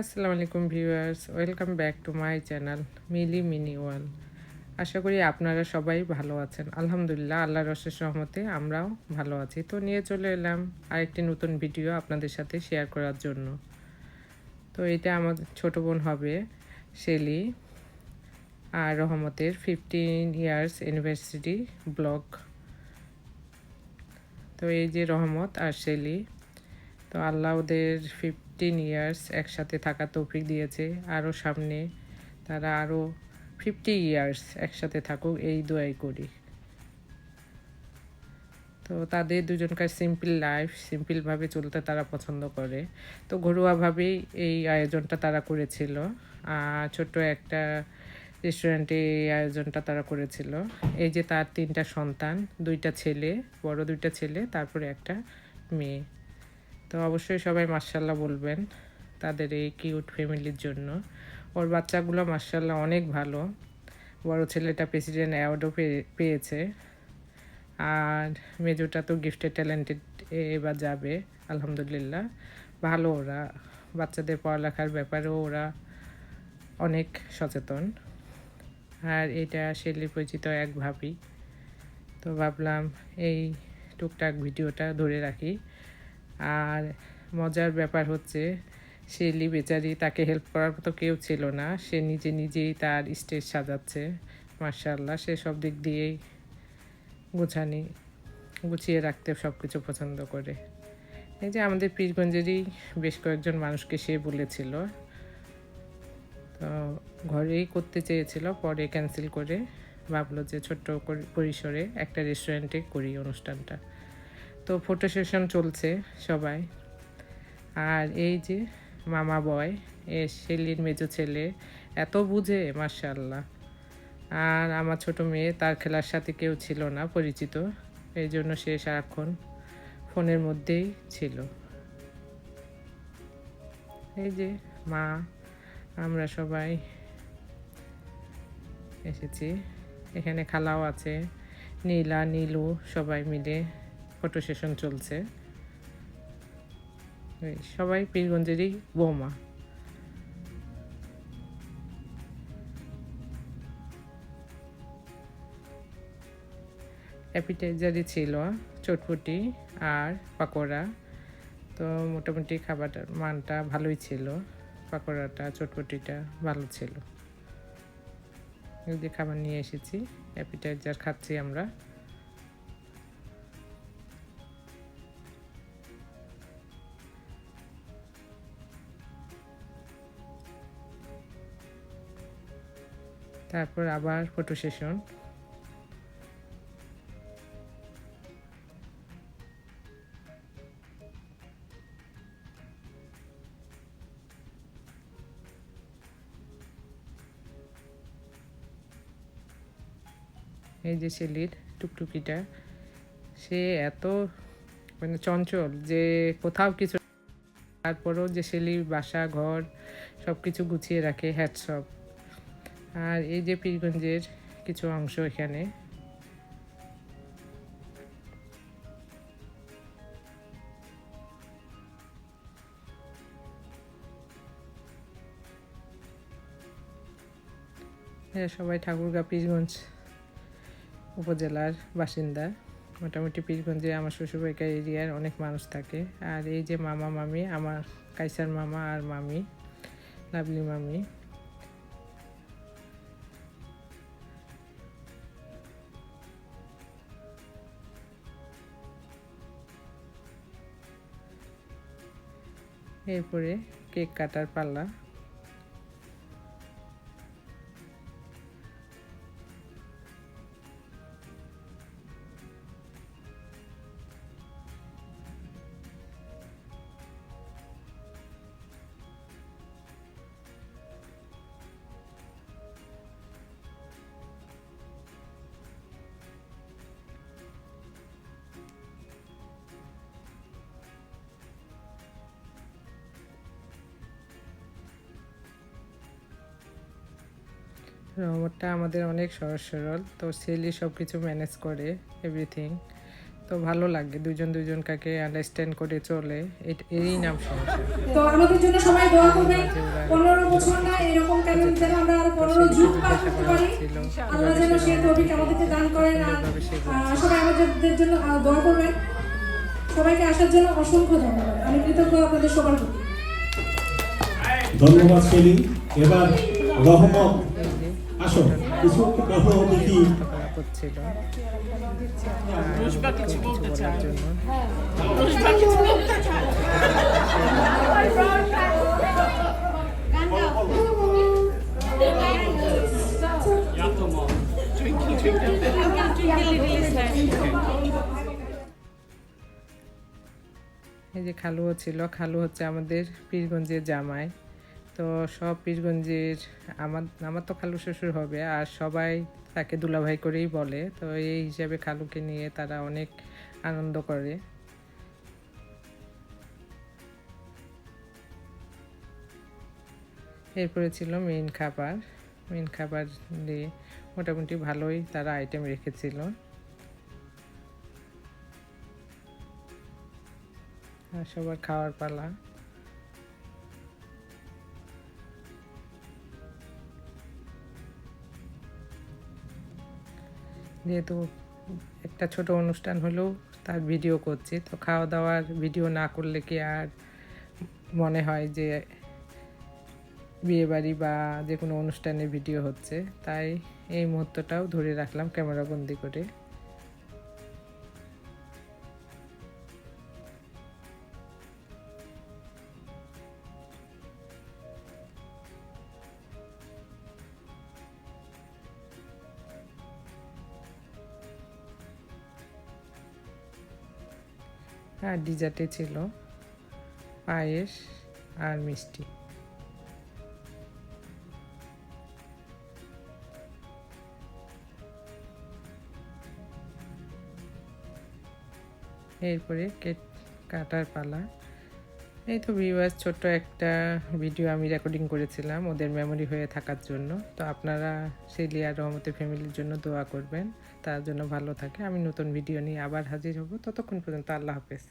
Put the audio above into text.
আসসালামু আলাইকুম viewers, welcome back to my channel Mili Mini wall আশা করি আপনারা সবাই ভালো আছেন। আলহামদুলিল্লাহ, আল্লাহর রসের সহমতে আমরাও ভালো আছি। তো নিয়ে চলে এলাম আরেকটি নতুন ভিডিও আপনাদের সাথে শেয়ার করার জন্য। তো এটা আমার ছোট বোন হবে শেলি আর রহমতের ফিফটিন ইয়ার্স ইউনিভার্সিটি ব্লগ তো এই যে রহমত আর শেলি, তো আল্লাহ ওদের ফিফটিন ইয়ার্স একসাথে থাকা তৌফিক দিয়েছে। আরও সামনে তারা আরও ফিফটি ইয়ার্স একসাথে থাকুক, এই দোয়াই করি। তো তাদের দুজনকার সিম্পল লাইফ সিম্পলভাবে চলতে তারা পছন্দ করে। তো ঘরোয়াভাবেই এই আয়োজনটা তারা করেছিল। ছোট্ট একটা রেস্টুরেন্টে এই আয়োজনটা তারা করেছিল। এই যে তার তিনটা সন্তান, দুইটা ছেলে, বড় দুইটা ছেলে, তারপরে একটা মেয়ে। তো অবশ্যই সবাই মার্শাল্লাহ বলবেন তাদের এই কিউট ফ্যামিলির জন্য। ওর বাচ্চাগুলো মার্শাল্লাহ অনেক ভালো। বড় ছেলেটা প্রেসিডেন্ট অ্যাওয়ার্ডও পেয়েছে। আর মেজোটা তো গিফটে ট্যালেন্টেড এবার যাবে, আলহামদুলিল্লাহ। ভালো ওরা। বাচ্চাদের পড়ালেখার ব্যাপারেও ওরা অনেক সচেতন। আর এটা শেলি পরিচিত এক ভাবি। তো ভাবলাম এই টুকটাক ভিডিওটা ধরে রাখি। আর মজার ব্যাপার হচ্ছে শেলি বেচারি তাকে হেল্প করার মতো কেউ ছিল না। সে নিজে নিজেই তার স্টেজ সাজাচ্ছে। মার্শাল্লাহ সে সব দিক দিয়েই গুছানি, গুছিয়ে রাখতে সব কিছু পছন্দ করে। এই যে আমাদের পীরগঞ্জেরই বেশ কয়েকজন মানুষকে সে বলেছিল। তো ঘরেই করতে চেয়েছিল, পরে ক্যান্সেল করে। ভাবলো যে ছোট্ট পরিসরে একটা রেস্টুরেন্টে করি অনুষ্ঠানটা। তো ফটো সেশন চলছে সবাই। আর এই যে মামা বয় এ শেলির মেজো ছেলে, এত বুঝে মার্শাল্লাহ আর আমার ছোট মেয়ে, তার খেলার সাথে কেউ ছিল না, পরিচিত। এই জন্য সে সারাক্ষণ ফোনের মধ্যেই ছিল। এই যে মা, আমরা সবাই এসেছি। এখানে খালাও আছে, নীলা, নীলু সবাই মিলে। ফটো সেশন চলছে। সবাই পীরগঞ্জেরই বৌমা। অ্যাপিটাইজারই ছিল, চটপটি আর পাকোড়া। তো মোটামুটি খাবারটার মানটা ভালোই ছিল, পাকোড়াটা, চটপটিটা ভালো ছিল। যে খাবার নিয়ে এসেছি, অ্যাপিটাইজার খাচ্ছি আমরা। তারপর আবার ফটো সেশন এই যে ছেলির টুকটুকিটা, সে এত মানে চঞ্চল যে কোথাও কিছু তারপরেও যে শেলির বাসা, ঘর সব কিছু গুছিয়ে রাখে হ্যাটসপ আর এই যে পীরগঞ্জের কিছু অংশ এখানে। সবাই ঠাকুরগাঁ পীরগঞ্জ উপজেলার বাসিন্দা। মোটামুটি পীরগঞ্জে আমার শ্বশুরবাড়িকার এরিয়ার অনেক মানুষ থাকে। আর এই যে মামা মামি, আমার কাইসার মামা আর মামি, লাভলি মামি। এরপরে কেক কাটার পাল্লা। রহমতটা আমাদের অনেক সহজ সরল। তো সেলি সব কিছু ম্যানেজ করে এভরিথিং তো ভালো লাগে দুজন দুজন কাকে আন্ডারস্ট্যান্ড করে চলে। এরই নাম সংসার তো আমাদের জন্য সবাই দোয়া করবেন। পনেরো বছর না এরকম কেন যেন আমরা আরও পনেরো যুগ পার করতে পারি। আল্লাহ যেন সেই তৌফিক আমাদেরকে দান করেন। আর সবাই আমাদের জন্য দোয়া করবেন। সবাইকে আসার জন্য অসংখ্য ধন্যবাদ। আমি কৃতজ্ঞ আপনাদের সবার প্রতি ধন্যবাদ সেলিম এবার রহমত। আসো কিছু কথা দেখি করা করছিল কিছু বলার জন্য এই যে খালুও ছিল খালু হচ্ছে আমাদের পীরগঞ্জের জামাই। তো সব পীরগঞ্জের আমার আমার তো খালু শ্বশুর হবে আর সবাই তাকে দুলাভাই করেই বলে। তো এই হিসাবে খালুকে নিয়ে তারা অনেক আনন্দ করে। এরপরে ছিল মেইন খাবার। মেইন খাবার দিয়ে মোটামুটি ভালোই তারা আইটেম রেখেছিল। সবার খাওয়ার পালা। যেহেতু একটা ছোট অনুষ্ঠান হলেও তার ভিডিও করছে, তো খাওয়া দাওয়ার ভিডিও না করলে কি আর মনে হয় যে বিয়েবাড়ি বা যে কোনো অনুষ্ঠানে ভিডিও হচ্ছে? তাই এই মুহূর্তটাও ধরে রাখলাম ক্যামেরা বন্দি করে। আর ডিজার্টে ছিল পায়েস আর মিষ্টি। এরপরে কেক কাটার পালা। এই তো ভিউয়ার্স ছোট্ট একটা ভিডিও আমি রেকর্ডিং করেছিলাম ওদের মেমোরি হয়ে থাকার জন্য। তো আপনারা সেই লিয়ার রহমতের ফ্যামিলির জন্য দোয়া করবেন, তার জন্য ভালো থাকে। আমি নতুন ভিডিও নিয়ে আবার হাজির হব। ততক্ষণ পর্যন্ত আল্লাহ হাফেজ।